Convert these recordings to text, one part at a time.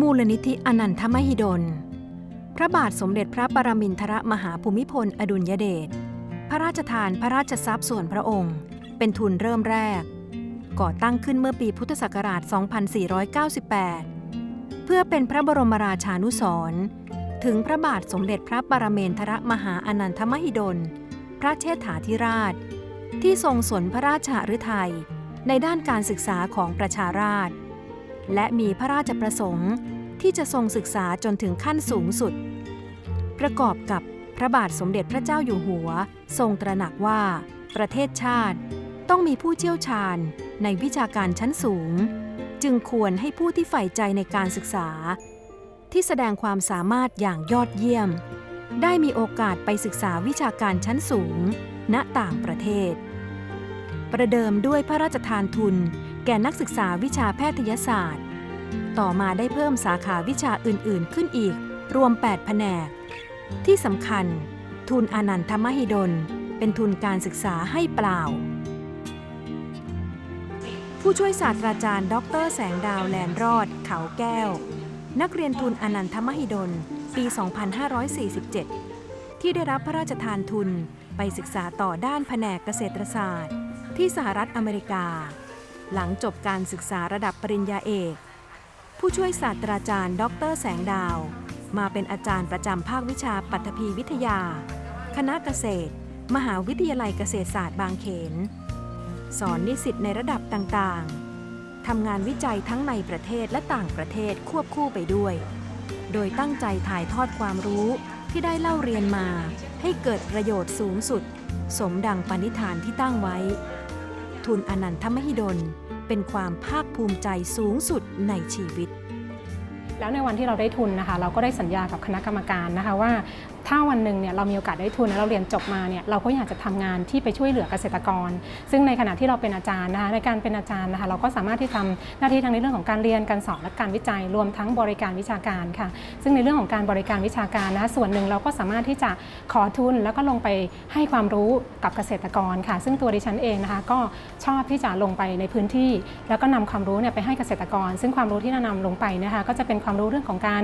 มูลนิธิอนันทมหิดล พระบาทสมเด็จพระปรมินทรมหาภูมิพล อดุลยเดช พระราชทานพระราชทรัพย์ส่วนพระองค์ เป็นทุนเริ่มแรก ก่อตั้งขึ้นเมื่อปีพุทธศักราช 2498 เพื่อเป็นพระบรมราชานุสรณ์ถึงพระบาทสมเด็จพระปรเมนทรมหาอนันทมหิดล พระเชษฐาธิราช ที่ทรงสนพระราชหฤทัยในด้านการศึกษาของประชาราษฎร์และมีพระราชประสงค์ ที่จะทรงศึกษาจนถึงขั้นสูงสุด ประกอบกับพระบาทสมเด็จพระเจ้าอยู่หัว ทรงตระหนักว่า ประเทศชาติต้องมีผู้เชี่ยวชาญในวิชาการชั้นสูง จึงควรให้ผู้ที่ใฝ่ใจในการศึกษา ที่แสดงความสามารถอย่างยอดเยี่ยม ได้มีโอกาสไปศึกษาวิชาการชั้นสูง ณต่างประเทศ ประเดิมด้วยพระราชทานทุน แก่นักศึกษาวิชาแพทยศาสตร์ ต่อมาได้เพิ่มสาขาวิชาอื่น ๆ ขึ้นอีก รวม 8 แผนก ที่สำคัญ ทุนอนันทมหิดล เป็นทุนการศึกษาให้เปล่า ผู้ช่วยศาสตราจารย์ ดร แสงดาวแลนรอด เขาแก้ว นักเรียนทุนอนันทมหิดล ปี 2547 ที่ได้รับพระราชทานทุนไปศึกษาต่อด้านแผนกเกษตรศาสตร์ ที่สหรัฐอเมริกา หลังจบการศึกษาระดับปริญญาเอก ผู้ช่วยศาสตราจารย์ ดร แสงดาว มาเป็นอาจารย์ประจำภาควิชาปัตภีวิทยา คณะเกษตร มหาวิทยาลัยเกษตรศาสตร์บางเขน สอนนิสิตในระดับต่างๆ ทำงานวิจัยทั้งในประเทศและต่างประเทศควบคู่ไปด้วย โดยตั้งใจถ่ายทอดความรู้ที่ได้เล่าเรียนมา ให้เกิดประโยชน์สูงสุด สมดังปณิธานที่ตั้งไว้ ทุนอนันทมหิดล เป็นความภาคภูมิใจสูงสุดในชีวิต แล้วในวันที่เราได้ทุนนะคะ เราก็ได้สัญญากับคณะกรรมการนะคะว่า ถ้าวันหนึ่งเนี่ยเรามีโอกาสได้ทุนแล้วเราเรียนจบมาเนี่ยเราก็อยากจะทำงานที่ไปช่วยเหลือเกษตรกร ซึ่งในขณะที่เราเป็นอาจารย์นะคะในการเป็นอาจารย์นะคะเราก็สามารถที่ทำหน้าที่ทั้งในเรื่องของการเรียนการสอนและการวิจัย รวมทั้งบริการวิชาการค่ะ ซึ่งในเรื่องของการบริการวิชาการนะคะส่วนหนึ่งเราก็สามารถที่จะขอทุนแล้วก็ลงไปให้ความรู้กับเกษตรกรค่ะ ซึ่งตัวดิฉันเองนะคะก็ชอบที่จะลงไปในพื้นที่ แล้วก็นำความรู้เนี่ยไปให้เกษตรกร ซึ่งความรู้ที่นำลงไปนะคะก็จะเป็นความรู้เรื่องของการ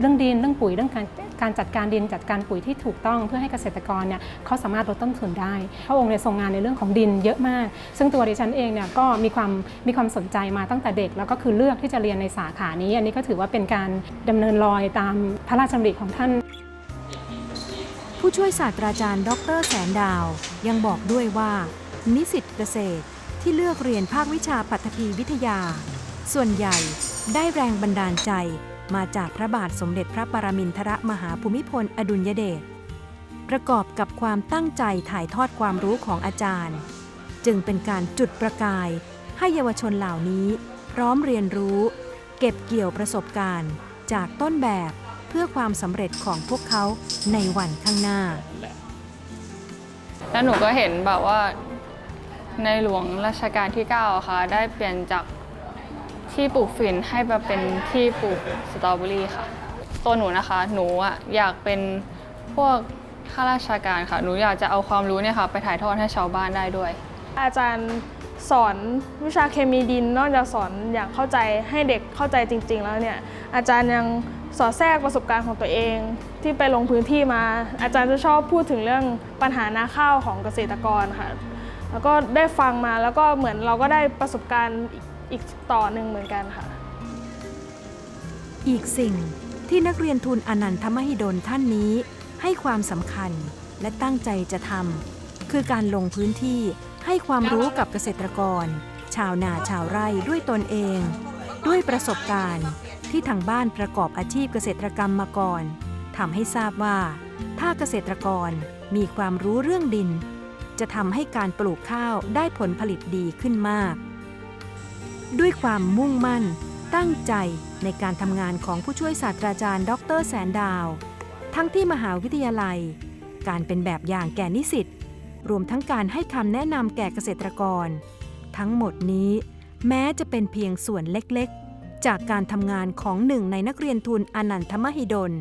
เรื่องดินเรื่องปุ๋ยเรื่องการ การจัดการดินจัดการปุ๋ยที่ถูกต้องเพื่อให้เกษตรกรเนี่ยเขาสามารถลดต้นทุนได้ พระองค์เนี่ยทรงงานในเรื่องของดินเยอะมาก ซึ่งตัวดิฉันเองเนี่ยก็มีความมีความสนใจมาตั้งแต่เด็ก แล้วก็คือเลือกที่จะเรียนในสาขานี้ อันนี้ก็ถือว่าเป็นการดำเนินรอยตามพระราชดำริของท่าน ผู้ช่วยศาสตราจารย์ ดรแสนดาว ยังบอกด้วยว่า นิสิตเกษตรที่เลือกเรียนภาควิชาปัตภีวิทยา ส่วนใหญ่ได้แรงบันดาลใจ มาจากพระบาทสมเด็จพระปรมินทรมหาภูมิพลอดุลยเดชประกอบกับความตั้งใจถ่ายทอดความรู้ของอาจารย์ จึงเป็นการจุดประกาย ให้เยาวชนเหล่านี้พร้อมเรียนรู้ เก็บเกี่ยวประสบการณ์ จากต้นแบบเพื่อความสำเร็จของพวกเขาในวันข้างหน้า แล้วหนูก็เห็นแบบว่าในหลวงรัชกาลที่ 9 ค่ะ ได้เปลี่ยนจาก ที่ปลูกฝิ่นให้มาเป็นที่ปลูกสตรอเบอรี่ค่ะ ตัวหนูนะคะ หนูอะอยากเป็นพวกข้าราชการค่ะ หนูอยากจะเอาความรู้เนี่ยค่ะ ไปถ่ายทอดให้ชาวบ้านได้ด้วย อาจารย์สอนวิชาเคมีดิน นอกจากสอนอย่างเข้าใจให้เด็กเข้าใจจริง ๆ แล้วเนี่ย อาจารย์ยังสอดแทรกประสบการณ์ของตัวเอง ที่ไปลงพื้นที่มา อาจารย์จะชอบพูดถึงเรื่องปัญหานาข้าวของเกษตรกรค่ะ แล้วก็ได้ฟังมาแล้วก็เหมือนเราก็ได้ประสบการณ์ อีกต่อหนึ่งเหมือนกันค่ะ อีกสิ่งที่นักเรียนทุนอนันทมหิดลท่านนี้ให้ความสำคัญและตั้งใจจะทำคือการลงพื้นที่ให้ความรู้กับเกษตรกร ชาวนาชาวไร่ด้วยตนเอง ด้วยประสบการณ์ที่ทางบ้านประกอบอาชีพเกษตรกรรมมาก่อนทำให้ทราบว่า ถ้าเกษตรกรมีความรู้เรื่องดิน จะทำให้การปลูกข้าวได้ผลผลิตดีขึ้นมาก ด้วยความมุ่งมั่น ตั้งใจในการทำงานของผู้ช่วยศาสตราจารย์ ดรแสนดาว ทั้งที่มหาวิทยาลัย การเป็นแบบอย่างแก่นิสิตรวมทั้งการให้คำแนะนำแก่เกษตรกร ทั้งหมดนี้ แม้จะเป็นเพียงส่วนเล็กๆ จากการทำงานของหนึ่งในนักเรียนทุนอนันทมหิดล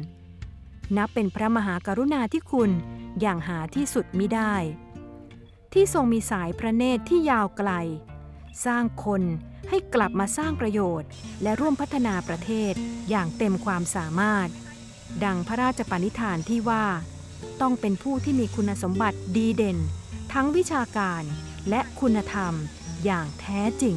นับเป็นพระมหากรุณาธิคุณอย่างหาที่สุดมิได้ ที่ทรงมีสายพระเนตรที่ยาวไกล สร้างคนให้กลับมาสร้างประโยชน์ และร่วมพัฒนาประเทศอย่างเต็มความสามารถ ดังพระราชปณิธานที่ว่า ต้องเป็นผู้ที่มีคุณสมบัติดีเด่น ทั้งวิชาการและคุณธรรมอย่างแท้จริง